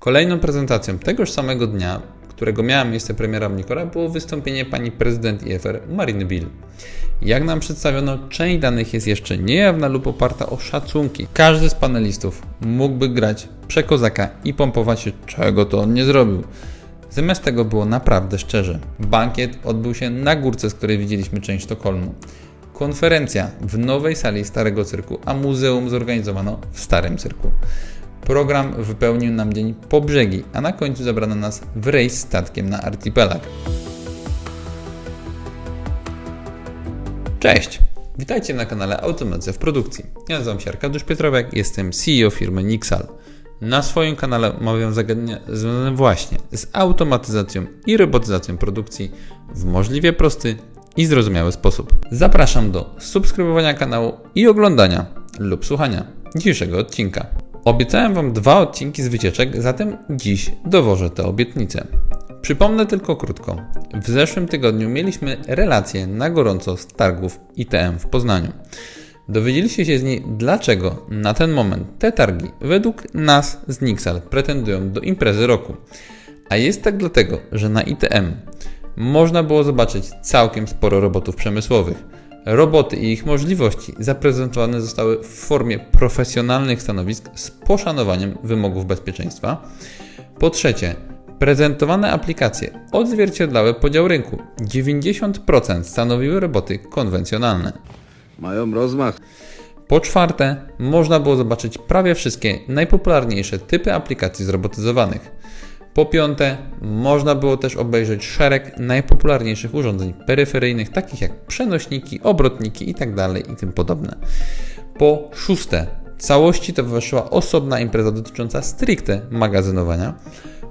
Kolejną prezentacją tegoż samego dnia, którego miała miejsce premiera Omnikora, było wystąpienie pani prezydent IFR Mariny Bill. Jak nam przedstawiono, część danych jest jeszcze niejawna lub oparta o szacunki. Każdy z panelistów mógłby grać przekozaka i pompować się, czego to on nie zrobił. Zamiast tego było naprawdę szczerze. Bankiet odbył się na górce, z której widzieliśmy część Sztokholmu. Konferencja w nowej sali Starego Cyrku, a muzeum zorganizowano w Starym Cyrku. Program wypełnił nam dzień po brzegi, a na końcu zabrano nas w rejs statkiem na archipelag. Cześć! Witajcie na kanale Automacja w Produkcji. Ja nazywam się Arkadiusz Pietrowek, jestem CEO firmy Nixal. Na swoim kanale omawiam zagadnienia związane właśnie z automatyzacją i robotyzacją produkcji w możliwie prosty i zrozumiały sposób. Zapraszam do subskrybowania kanału i oglądania lub słuchania dzisiejszego odcinka. Obiecałem Wam dwa odcinki z wycieczek, zatem dziś dowożę tę obietnicę. Przypomnę tylko krótko. W zeszłym tygodniu mieliśmy relację na gorąco z targów ITM w Poznaniu. Dowiedzieliście się z niej, dlaczego na ten moment te targi według nas z Nixal pretendują do imprezy roku. A jest tak dlatego, że na ITM można było zobaczyć całkiem sporo robotów przemysłowych. Roboty i ich możliwości zaprezentowane zostały w formie profesjonalnych stanowisk z poszanowaniem wymogów bezpieczeństwa. Po trzecie, prezentowane aplikacje odzwierciedlały podział rynku. 90% stanowiły roboty konwencjonalne. Mają rozmach. Po czwarte, można było zobaczyć prawie wszystkie najpopularniejsze typy aplikacji zrobotyzowanych. Po piąte, można było też obejrzeć szereg najpopularniejszych urządzeń peryferyjnych, takich jak przenośniki, obrotniki itd. i tym podobne. Po szóste, całości towarzyszyła osobna impreza dotycząca stricte magazynowania.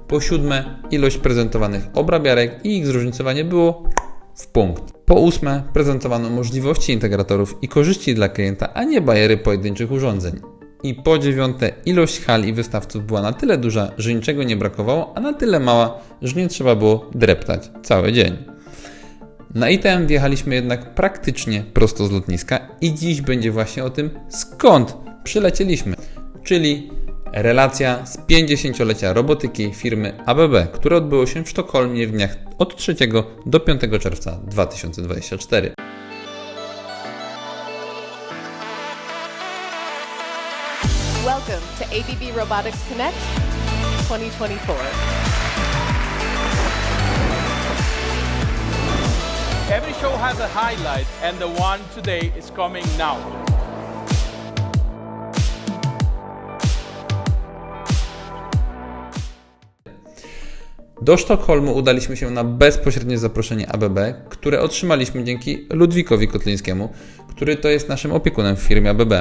Po siódme, ilość prezentowanych obrabiarek i ich zróżnicowanie było w punkt. Po ósme, prezentowano możliwości integratorów i korzyści dla klienta, a nie bajery pojedynczych urządzeń. I po dziewiąte, ilość hal i wystawców była na tyle duża, że niczego nie brakowało, a na tyle mała, że nie trzeba było dreptać cały dzień. Na ITM wjechaliśmy jednak praktycznie prosto z lotniska i dziś będzie właśnie o tym, skąd przylecieliśmy, czyli relacja z 50-lecia robotyki firmy ABB, które odbyło się w Sztokholmie w dniach od 3 do 5 czerwca 2024. Welcome to ABB Robotics Connect 2024. Every show has a highlight, and the one today is coming now. Do Sztokholmu udaliśmy się na bezpośrednie zaproszenie ABB, które otrzymaliśmy dzięki Ludwikowi Kotlińskiemu, który to jest naszym opiekunem w firmie ABB.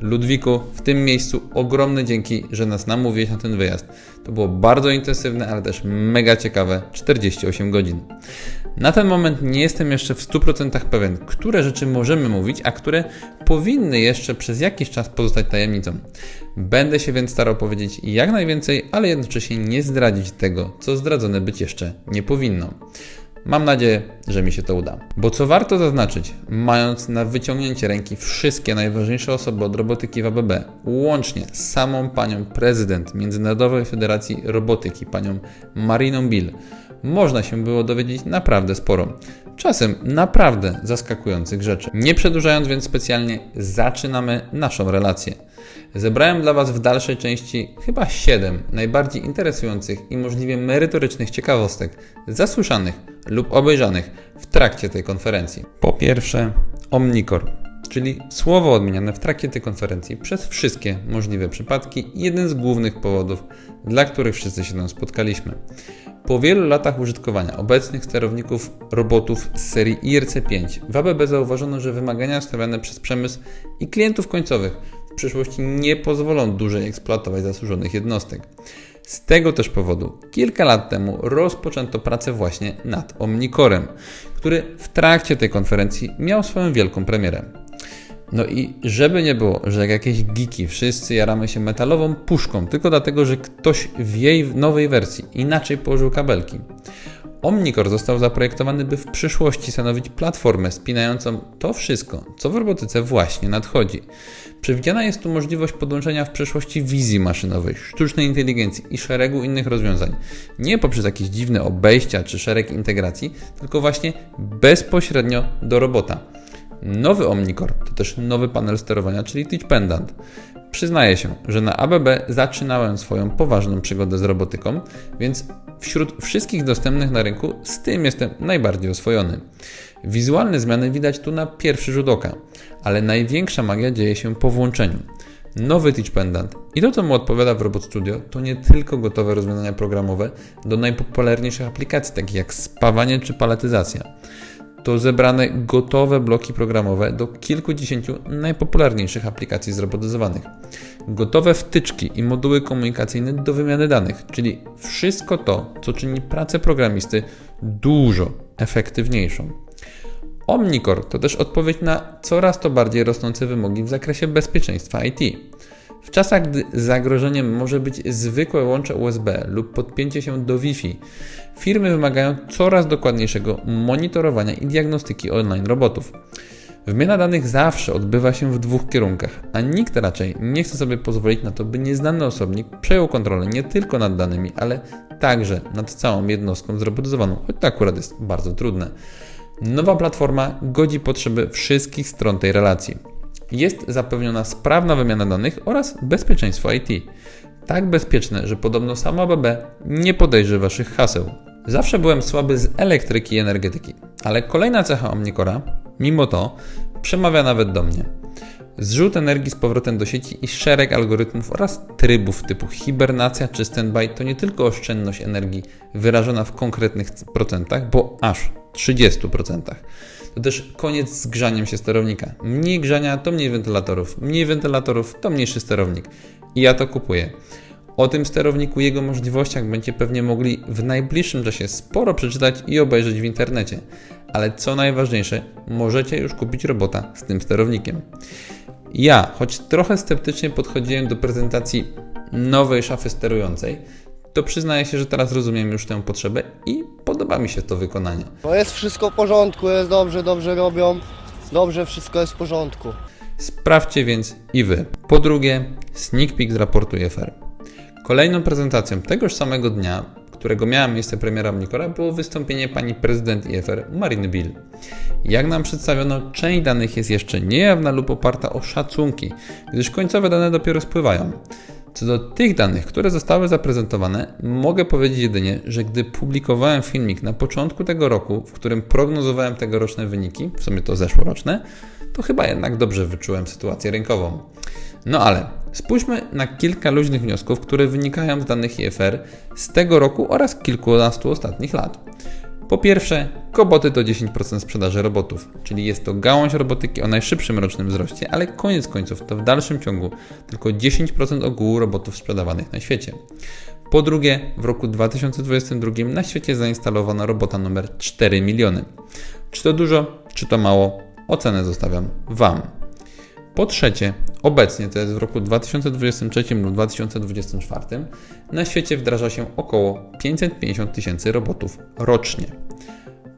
Ludwiku, w tym miejscu ogromne dzięki, że nas namówiłeś na ten wyjazd. To było bardzo intensywne, ale też mega ciekawe 48 godzin. Na ten moment nie jestem jeszcze w 100% pewien, które rzeczy możemy mówić, a które powinny jeszcze przez jakiś czas pozostać tajemnicą. Będę się więc starał powiedzieć jak najwięcej, ale jednocześnie nie zdradzić tego, co zdradzone być jeszcze nie powinno. Mam nadzieję, że mi się to uda. Bo co warto zaznaczyć, mając na wyciągnięcie ręki wszystkie najważniejsze osoby od robotyki w ABB, łącznie z samą panią prezydent Międzynarodowej Federacji Robotyki, panią Mariną Bill, można się było dowiedzieć naprawdę sporo. Czasem naprawdę zaskakujących rzeczy. Nie przedłużając więc specjalnie, zaczynamy naszą relację. Zebrałem dla Was w dalszej części chyba 7 najbardziej interesujących i możliwie merytorycznych ciekawostek zasłyszanych lub obejrzanych w trakcie tej konferencji. Po pierwsze, Omnikor, czyli słowo odmieniane w trakcie tej konferencji przez wszystkie możliwe przypadki jeden z głównych powodów, dla których wszyscy się tam spotkaliśmy. Po wielu latach użytkowania obecnych sterowników robotów z serii IRC5 w ABB zauważono, że wymagania stawiane przez przemysł i klientów końcowych w przyszłości nie pozwolą dłużej eksploatować zasłużonych jednostek. Z tego też powodu kilka lat temu rozpoczęto pracę właśnie nad Omnicorem, który w trakcie tej konferencji miał swoją wielką premierę. No i żeby nie było, że jak jakieś geeki wszyscy jaramy się metalową puszką tylko dlatego, że ktoś w jej nowej wersji inaczej położył kabelki. Omnicore został zaprojektowany, by w przyszłości stanowić platformę spinającą to wszystko, co w robotyce właśnie nadchodzi. Przewidziana jest tu możliwość podłączenia w przyszłości wizji maszynowej, sztucznej inteligencji i szeregu innych rozwiązań. Nie poprzez jakieś dziwne obejścia czy szereg integracji, tylko właśnie bezpośrednio do robota. Nowy Omnicore to też nowy panel sterowania, czyli Teach Pendant. Przyznaję się, że na ABB zaczynałem swoją poważną przygodę z robotyką, więc wśród wszystkich dostępnych na rynku z tym jestem najbardziej oswojony. Wizualne zmiany widać tu na pierwszy rzut oka, ale największa magia dzieje się po włączeniu. Nowy Teach Pendant i to, co mu odpowiada w Robot Studio, to nie tylko gotowe rozwiązania programowe do najpopularniejszych aplikacji, takich jak spawanie czy paletyzacja to zebrane gotowe bloki programowe do kilkudziesięciu najpopularniejszych aplikacji zrobotyzowanych. Gotowe wtyczki i moduły komunikacyjne do wymiany danych, czyli wszystko to, co czyni pracę programisty dużo efektywniejszą. Omnicore to też odpowiedź na coraz to bardziej rosnące wymogi w zakresie bezpieczeństwa IT. W czasach, gdy zagrożeniem może być zwykłe łącze USB lub podpięcie się do Wi-Fi, firmy wymagają coraz dokładniejszego monitorowania i diagnostyki online robotów. Wymiana danych zawsze odbywa się w dwóch kierunkach, a nikt raczej nie chce sobie pozwolić na to, by nieznany osobnik przejął kontrolę nie tylko nad danymi, ale także nad całą jednostką zrobotyzowaną, choć to akurat jest bardzo trudne. Nowa platforma godzi potrzeby wszystkich stron tej relacji. Jest zapewniona sprawna wymiana danych oraz bezpieczeństwo IT. Tak bezpieczne, że podobno sama BB nie podejrzy Waszych haseł. Zawsze byłem słaby z elektryki i energetyki, ale kolejna cecha Omnicora, mimo to, przemawia nawet do mnie. Zrzut energii z powrotem do sieci i szereg algorytmów oraz trybów typu hibernacja czy standby to nie tylko oszczędność energii wyrażona w konkretnych procentach, bo aż 30%. To też koniec z grzaniem się sterownika. Mniej grzania to mniej wentylatorów, mniej wentylatorów to mniejszy sterownik. I ja to kupuję. O tym sterowniku jego możliwościach będziecie pewnie mogli w najbliższym czasie sporo przeczytać i obejrzeć w internecie. Ale co najważniejsze, możecie już kupić robota z tym sterownikiem. Ja, choć trochę sceptycznie podchodziłem do prezentacji nowej szafy sterującej, to przyznaję się, że teraz rozumiem już tę potrzebę i podoba mi się to wykonanie. No jest wszystko w porządku, jest dobrze, dobrze robią, dobrze, wszystko jest w porządku. Sprawdźcie więc i Wy. Po drugie, sneak peek z raportu IFR. Kolejną prezentacją tegoż samego dnia, którego miała miejsce premiera Omnikora, było wystąpienie pani prezydent IFR Mariny Bill. Jak nam przedstawiono, część danych jest jeszcze niejawna lub oparta o szacunki, gdyż końcowe dane dopiero spływają. Co do tych danych, które zostały zaprezentowane, mogę powiedzieć jedynie, że gdy publikowałem filmik na początku tego roku, w którym prognozowałem tegoroczne wyniki, w sumie to zeszłoroczne, to chyba jednak dobrze wyczułem sytuację rynkową. No ale spójrzmy na kilka luźnych wniosków, które wynikają z danych IFR z tego roku oraz kilkunastu ostatnich lat. Po pierwsze, koboty to 10% sprzedaży robotów, czyli jest to gałąź robotyki o najszybszym rocznym wzroście, ale koniec końców to w dalszym ciągu tylko 10% ogółu robotów sprzedawanych na świecie. Po drugie, w roku 2022 na świecie zainstalowano robota numer 4 miliony. Czy to dużo, czy to mało? Ocenę zostawiam Wam. Po trzecie, obecnie, to jest w roku 2023 lub 2024, na świecie wdraża się około 550 tysięcy robotów rocznie.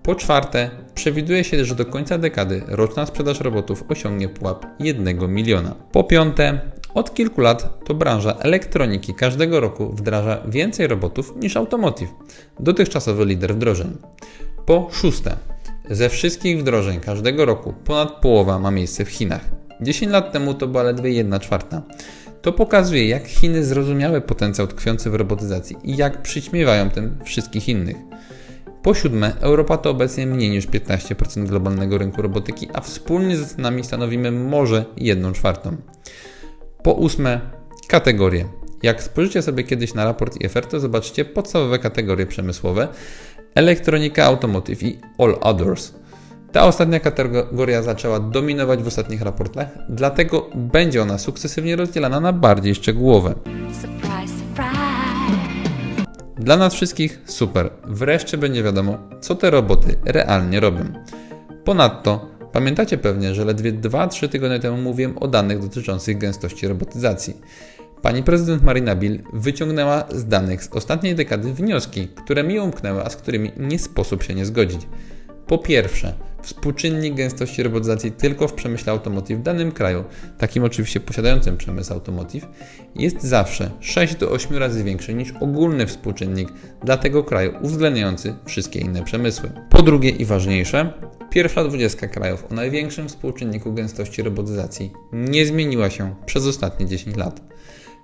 Po czwarte, przewiduje się, że do końca dekady roczna sprzedaż robotów osiągnie pułap 1 miliona. Po piąte, od kilku lat to branża elektroniki każdego roku wdraża więcej robotów niż automotive, dotychczasowy lider wdrożeń. Po szóste, ze wszystkich wdrożeń każdego roku ponad połowa ma miejsce w Chinach. 10 lat temu to była ledwie 1 czwarta. To pokazuje, jak Chiny zrozumiały potencjał tkwiący w robotyzacji i jak przyćmiewają tym wszystkich innych. Po siódme, Europa to obecnie mniej niż 15% globalnego rynku robotyki, a wspólnie ze Stanami stanowimy może 1 czwartą. Po ósme, kategorie. Jak spojrzycie sobie kiedyś na raport IFR, to zobaczycie podstawowe kategorie przemysłowe, elektronika, automotive i all others. Ta ostatnia kategoria zaczęła dominować w ostatnich raportach, dlatego będzie ona sukcesywnie rozdzielana na bardziej szczegółowe. Surprise, surprise. Dla nas wszystkich super. Wreszcie będzie wiadomo, co te roboty realnie robią. Ponadto pamiętacie pewnie, że ledwie 2-3 tygodnie temu mówiłem o danych dotyczących gęstości robotyzacji. Pani prezydent Marina Bill wyciągnęła z danych z ostatniej dekady wnioski, które mi umknęły, a z którymi nie sposób się nie zgodzić. Po pierwsze, współczynnik gęstości robotyzacji tylko w przemyśle automotive w danym kraju, takim oczywiście posiadającym przemysł automotive, jest zawsze 6 do 8 razy większy niż ogólny współczynnik dla tego kraju, uwzględniający wszystkie inne przemysły. Po drugie i ważniejsze, pierwsza dwudziestka krajów o największym współczynniku gęstości robotyzacji nie zmieniła się przez ostatnie 10 lat.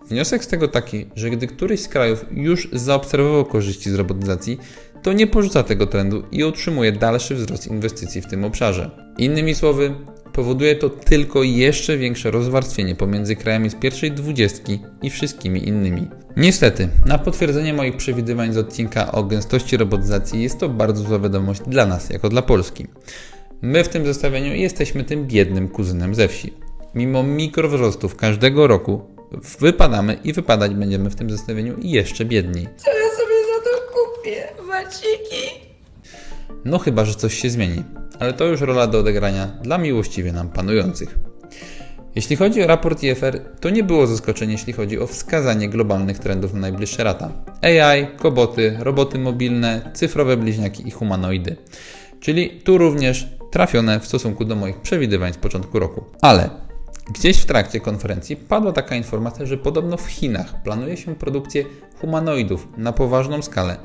Wniosek z tego taki, że gdy któryś z krajów już zaobserwował korzyści z robotyzacji, to nie porzuca tego trendu i utrzymuje dalszy wzrost inwestycji w tym obszarze. Innymi słowy, powoduje to tylko jeszcze większe rozwarstwienie pomiędzy krajami z pierwszej dwudziestki i wszystkimi innymi. Niestety, na potwierdzenie moich przewidywań z odcinka o gęstości robotyzacji jest to bardzo zła wiadomość dla nas, jako dla Polski. My w tym zestawieniu jesteśmy tym biednym kuzynem ze wsi. Mimo mikrowzrostów każdego roku wypadamy i wypadać będziemy w tym zestawieniu jeszcze biedniej. Kupię? Waciki? No chyba, że coś się zmieni, ale to już rola do odegrania dla miłościwie nam panujących. Jeśli chodzi o raport IFR, to nie było zaskoczenie, jeśli chodzi o wskazanie globalnych trendów na najbliższe lata. AI, koboty, roboty mobilne, cyfrowe bliźniaki i humanoidy. Czyli tu również trafione w stosunku do moich przewidywań z początku roku. Ale Gdzieś w trakcie konferencji padła taka informacja, że podobno w Chinach planuje się produkcję humanoidów na poważną skalę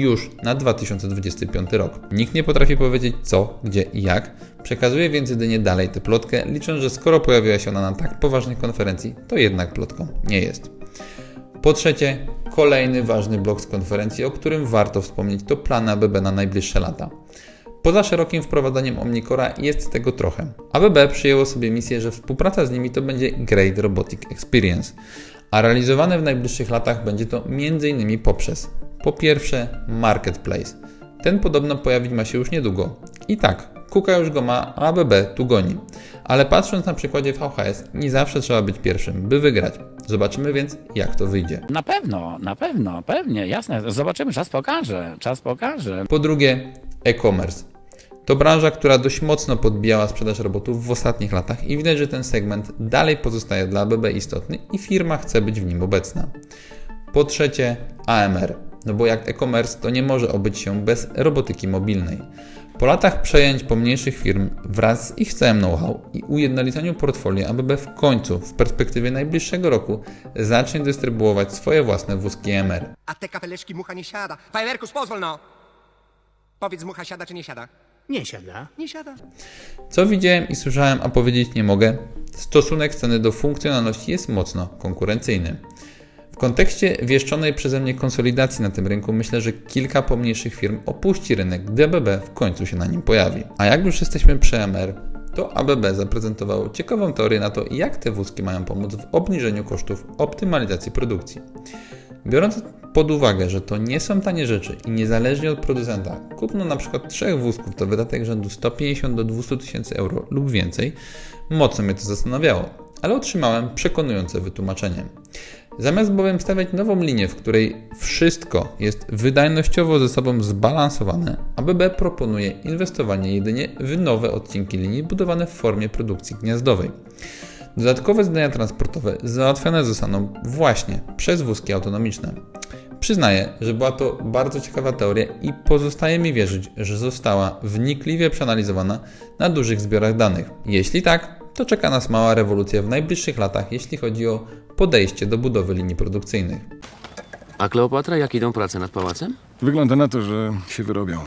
już na 2025 rok. Nikt nie potrafi powiedzieć co, gdzie i jak, przekazuje więc jedynie dalej tę plotkę, licząc, że skoro pojawiła się ona na tak poważnej konferencji, to jednak plotką nie jest. Po trzecie, kolejny ważny blok z konferencji, o którym warto wspomnieć, to plany ABB na najbliższe lata. Poza szerokim wprowadzeniem Omnicora jest tego trochę. ABB przyjęło sobie misję, że współpraca z nimi to będzie Great Robotic Experience, a realizowane w najbliższych latach będzie to m.in. poprzez po pierwsze Marketplace. Ten podobno pojawić ma się już niedługo. I tak, Kuka już go ma, a ABB tu goni. Ale patrząc na przykładzie VHS, nie zawsze trzeba być pierwszym, by wygrać. Zobaczymy więc, jak to wyjdzie. Na pewno, na pewno, pewnie, jasne. Zobaczymy, czas pokaże, czas pokaże. Po drugie, e-commerce. To branża, która dość mocno podbijała sprzedaż robotów w ostatnich latach i widać, że ten segment dalej pozostaje dla ABB istotny i firma chce być w nim obecna. Po trzecie, AMR. No bo jak e-commerce to nie może obyć się bez robotyki mobilnej. Po latach przejęć pomniejszych firm wraz z ich całym know-how i ujednoliceniu portfolio ABB w końcu w perspektywie najbliższego roku zacznie dystrybuować swoje własne wózki MR. A te kapeleczki mucha nie siada. Fajerwerkus, pozwól no! Powiedz, mucha siada czy nie siada? Nie siada. Nie siada. Co widziałem i słyszałem, a powiedzieć nie mogę, stosunek ceny do funkcjonalności jest mocno konkurencyjny. Kontekście wieszczonej przeze mnie konsolidacji na tym rynku myślę, że kilka pomniejszych firm opuści rynek, gdy ABB w końcu się na nim pojawi. A jak już jesteśmy przy MR, to ABB zaprezentowało ciekawą teorię na to, jak te wózki mają pomóc w obniżeniu kosztów optymalizacji produkcji. Biorąc pod uwagę, że to nie są tanie rzeczy i niezależnie od producenta, kupno przykład trzech wózków to wydatek rzędu 150 do 200 tysięcy euro lub więcej, mocno mnie to zastanawiało, ale otrzymałem przekonujące wytłumaczenie. Zamiast bowiem stawiać nową linię, w której wszystko jest wydajnościowo ze sobą zbalansowane, ABB proponuje inwestowanie jedynie w nowe odcinki linii budowane w formie produkcji gniazdowej. Dodatkowe zadania transportowe załatwione zostaną właśnie przez wózki autonomiczne. Przyznaję, że była to bardzo ciekawa teoria i pozostaje mi wierzyć, że została wnikliwie przeanalizowana na dużych zbiorach danych. Jeśli tak, to czeka nas mała rewolucja w najbliższych latach, jeśli chodzi o podejście do budowy linii produkcyjnych. A Kleopatra, jak idą prace nad pałacem? Wygląda na to, że się wyrobią.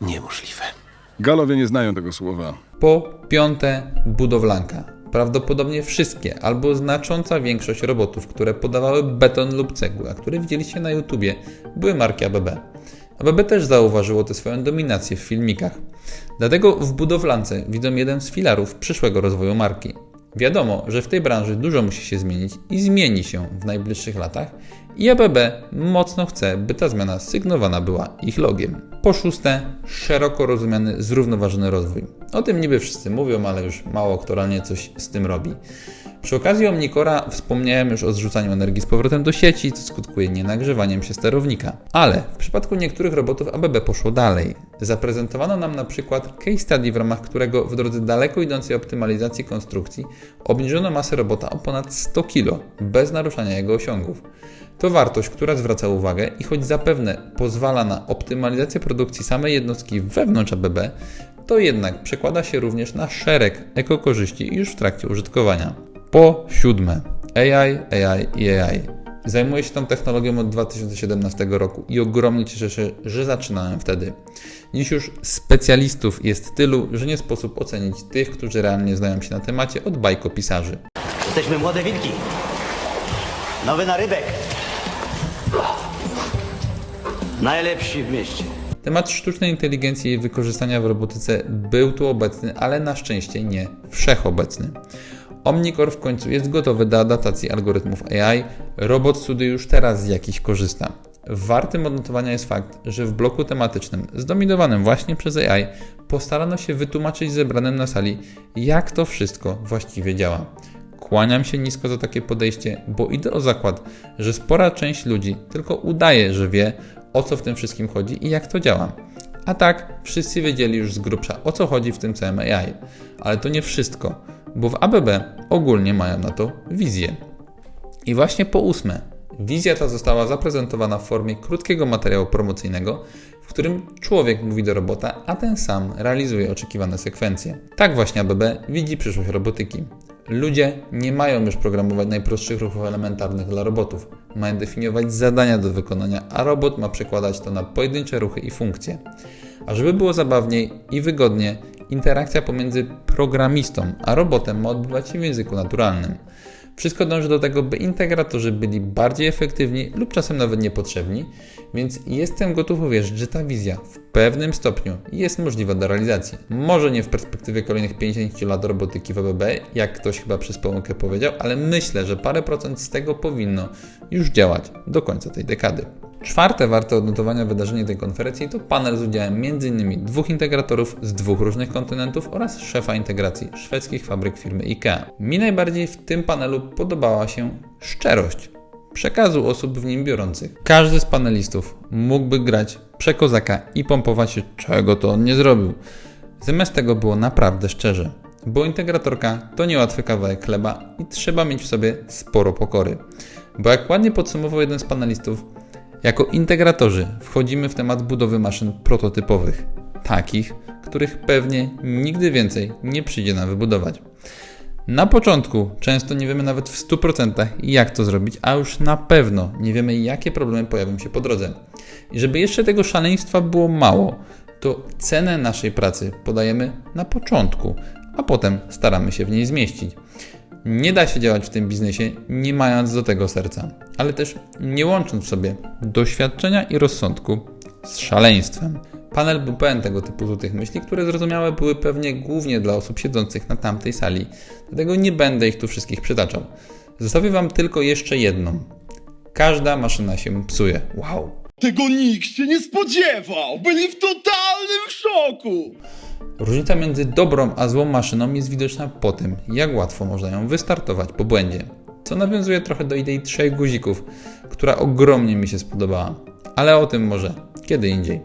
Niemożliwe. Galowie nie znają tego słowa. Po piąte, budowlanka. Prawdopodobnie wszystkie albo znacząca większość robotów, które podawały beton lub cegłę, a które widzieliście na YouTubie, były marki ABB. ABB też zauważyło tę swoją dominację w filmikach. Dlatego w budowlance widzą jeden z filarów przyszłego rozwoju marki. Wiadomo, że w tej branży dużo musi się zmienić i zmieni się w najbliższych latach i ABB mocno chce, by ta zmiana sygnowana była ich logiem. Po szóste, szeroko rozumiany zrównoważony rozwój. O tym niby wszyscy mówią, ale już mało kto realnie coś z tym robi. Przy okazji Omnikora wspomniałem już o zrzucaniu energii z powrotem do sieci, co skutkuje nienagrzewaniem się sterownika. Ale w przypadku niektórych robotów ABB poszło dalej. Zaprezentowano nam na przykład case study, w ramach którego w drodze daleko idącej optymalizacji konstrukcji obniżono masę robota o ponad 100 kg, bez naruszania jego osiągów. To wartość, która zwraca uwagę i choć zapewne pozwala na optymalizację produkcji samej jednostki wewnątrz ABB, to jednak przekłada się również na szereg ekokorzyści już w trakcie użytkowania. Po siódme, AI, AI i AI. Zajmuję się tą technologią od 2017 roku i ogromnie cieszę się, że zaczynałem wtedy. Dziś już specjalistów jest tylu, że nie sposób ocenić tych, którzy realnie znają się na temacie od bajkopisarzy. Jesteśmy młode wilki. Nowy narybek. Najlepsi w mieście. Temat sztucznej inteligencji i jej wykorzystania w robotyce był tu obecny, ale na szczęście nie wszechobecny. Omnicore w końcu jest gotowy do adaptacji algorytmów AI, robot studio już teraz z jakichś korzysta. Wartym odnotowania jest fakt, że w bloku tematycznym, zdominowanym właśnie przez AI, postarano się wytłumaczyć zebranym na sali, jak to wszystko właściwie działa. Kłaniam się nisko za takie podejście, bo idę o zakład, że spora część ludzi tylko udaje, że wie, o co w tym wszystkim chodzi i jak to działa. A tak, wszyscy wiedzieli już z grubsza, o co chodzi w tym całym AI. Ale to nie wszystko, bo w ABB ogólnie mają na to wizję. I właśnie po ósme, wizja ta została zaprezentowana w formie krótkiego materiału promocyjnego, w którym człowiek mówi do robota, a ten sam realizuje oczekiwane sekwencje. Tak właśnie ABB widzi przyszłość robotyki. Ludzie nie mają już programować najprostszych ruchów elementarnych dla robotów. Mają definiować zadania do wykonania, a robot ma przekładać to na pojedyncze ruchy i funkcje. A żeby było zabawniej i wygodnie, interakcja pomiędzy programistą a robotem ma odbywać się w języku naturalnym. Wszystko dąży do tego, by integratorzy byli bardziej efektywni lub czasem nawet niepotrzebni, więc jestem gotów uwierzyć, że ta wizja w pewnym stopniu jest możliwa do realizacji. Może nie w perspektywie kolejnych 50 lat robotyki w ABB, jak ktoś chyba przez pomyłkę powiedział, ale myślę, że parę procent z tego powinno już działać do końca tej dekady. Czwarte warte odnotowania wydarzenie tej konferencji to panel z udziałem m.in. dwóch integratorów z dwóch różnych kontynentów oraz szefa integracji szwedzkich fabryk firmy IKEA. Mi najbardziej w tym panelu podobała się szczerość przekazu osób w nim biorących. Każdy z panelistów mógłby grać przekozaka i pompować się, czego to on nie zrobił. Zamiast tego było naprawdę szczerze, bo integratorka to niełatwy kawałek chleba i trzeba mieć w sobie sporo pokory. Bo jak ładnie podsumował jeden z panelistów, jako integratorzy wchodzimy w temat budowy maszyn prototypowych, takich, których pewnie nigdy więcej nie przyjdzie nam wybudować. Na początku często nie wiemy nawet w 100% jak to zrobić, a już na pewno nie wiemy jakie problemy pojawią się po drodze. I żeby jeszcze tego szaleństwa było mało, to cenę naszej pracy podajemy na początku, a potem staramy się w niej zmieścić. Nie da się działać w tym biznesie nie mając do tego serca, ale też nie łącząc sobie doświadczenia i rozsądku z szaleństwem. Panel był pełen tego typu złotych myśli, które zrozumiałe były pewnie głównie dla osób siedzących na tamtej sali, dlatego nie będę ich tu wszystkich przytaczał. Zostawię Wam tylko jeszcze jedną. Każda maszyna się psuje. Wow! Tego nikt się nie spodziewał! Byli w totalnym szoku! Różnica między dobrą a złą maszyną jest widoczna po tym, jak łatwo można ją wystartować po błędzie. Co nawiązuje trochę do idei trzech guzików, która ogromnie mi się spodobała. Ale o tym może kiedy indziej.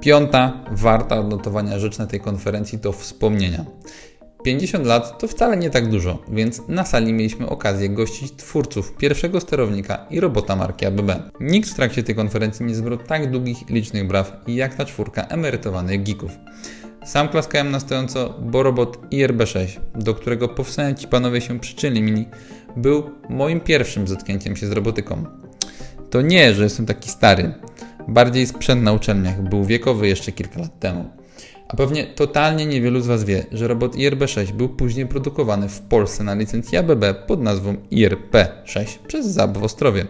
Piąta, warta odnotowania rzecz na tej konferencji to wspomnienia. 50 lat to wcale nie tak dużo, więc na sali mieliśmy okazję gościć twórców pierwszego sterownika i robota marki ABB. Nikt w trakcie tej konferencji nie zebrał tak długich i licznych braw jak ta czwórka emerytowanych geeków. Sam klaskałem na stojąco, bo robot IRB6, do którego powstania ci panowie się przyczynili, był moim pierwszym zetknięciem się z robotyką. To nie, że jestem taki stary. Bardziej sprzęt na uczelniach był wiekowy jeszcze kilka lat temu. A pewnie totalnie niewielu z Was wie, że robot IRB6 był później produkowany w Polsce na licencji ABB pod nazwą IRP6 przez ZAB w Ostrowie.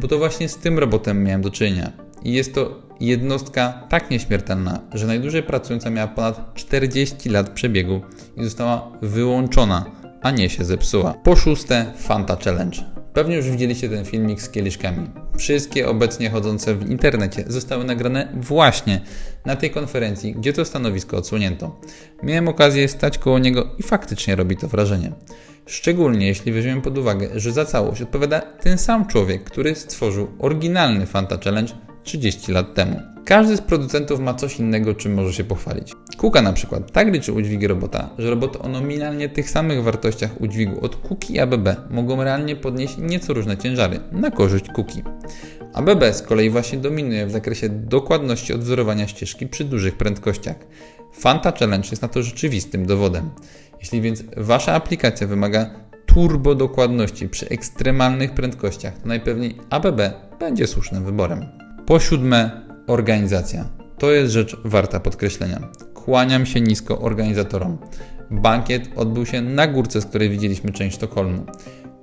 Bo to właśnie z tym robotem miałem do czynienia. I jest to jednostka tak nieśmiertelna, że najdłużej pracująca miała ponad 40 lat przebiegu i została wyłączona, a nie się zepsuła. Po szóste, Fanta Challenge. Pewnie już widzieliście ten filmik z kieliszkami. Wszystkie obecnie chodzące w internecie zostały nagrane właśnie na tej konferencji, gdzie to stanowisko odsłonięto. Miałem okazję stać koło niego i faktycznie robi to wrażenie. Szczególnie jeśli weźmiemy pod uwagę, że za całość odpowiada ten sam człowiek, który stworzył oryginalny Fanta Challenge 30 lat temu. Każdy z producentów ma coś innego, czym może się pochwalić. Kuka na przykład tak liczy udźwigi robota, że roboty o nominalnie tych samych wartościach udźwigu od Kuki i ABB mogą realnie podnieść nieco różne ciężary na korzyść Kuki. ABB z kolei właśnie dominuje w zakresie dokładności odwzorowania ścieżki przy dużych prędkościach. Fanta Challenge jest na to rzeczywistym dowodem. Jeśli więc Wasza aplikacja wymaga turbo dokładności przy ekstremalnych prędkościach, to najpewniej ABB będzie słusznym wyborem. Po siódme, organizacja. To jest rzecz warta podkreślenia. Kłaniam się nisko organizatorom. Bankiet odbył się na górce, z której widzieliśmy część Sztokholmu.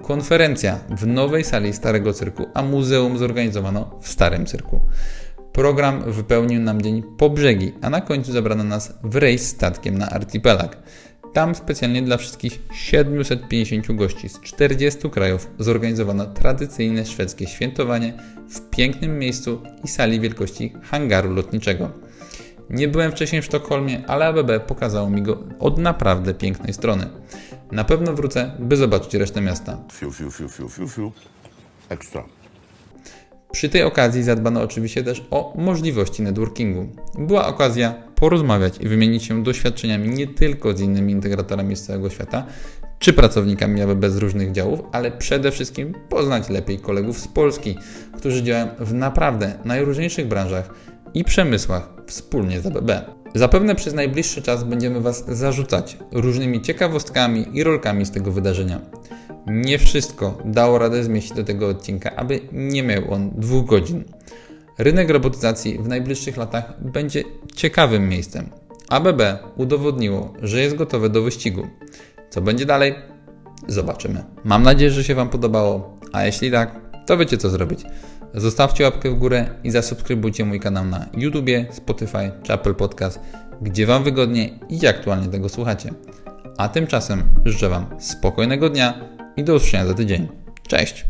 Konferencja w nowej sali Starego Cyrku, a muzeum zorganizowano w Starym Cyrku. Program wypełnił nam dzień po brzegi, a na końcu zabrano nas w rejs statkiem na archipelag. Tam specjalnie dla wszystkich 750 gości z 40 krajów zorganizowano tradycyjne szwedzkie świętowanie w pięknym miejscu i sali wielkości hangaru lotniczego. Nie byłem wcześniej w Sztokholmie, ale ABB pokazało mi go od naprawdę pięknej strony. Na pewno wrócę, by zobaczyć resztę miasta. Fiu, fiu, fiu, fiu, fiu, fiu. Ekstra. Przy tej okazji zadbano oczywiście też o możliwości networkingu. Była okazja porozmawiać i wymienić się doświadczeniami nie tylko z innymi integratorami z całego świata, czy pracownikami ABB z różnych działów, ale przede wszystkim poznać lepiej kolegów z Polski, którzy działają w naprawdę najróżniejszych branżach i przemysłach wspólnie z ABB. Zapewne przez najbliższy czas będziemy Was zarzucać różnymi ciekawostkami i rolkami z tego wydarzenia. Nie wszystko dało radę zmieścić do tego odcinka, aby nie miał on dwóch godzin. Rynek robotyzacji w najbliższych latach będzie ciekawym miejscem. ABB udowodniło, że jest gotowe do wyścigu. Co będzie dalej? Zobaczymy. Mam nadzieję, że się Wam podobało, a jeśli tak, to wiecie co zrobić. Zostawcie łapkę w górę i zasubskrybujcie mój kanał na YouTubie, Spotify czy Apple Podcast, gdzie Wam wygodnie i aktualnie tego słuchacie. A tymczasem życzę Wam spokojnego dnia i do usłyszenia za tydzień. Cześć!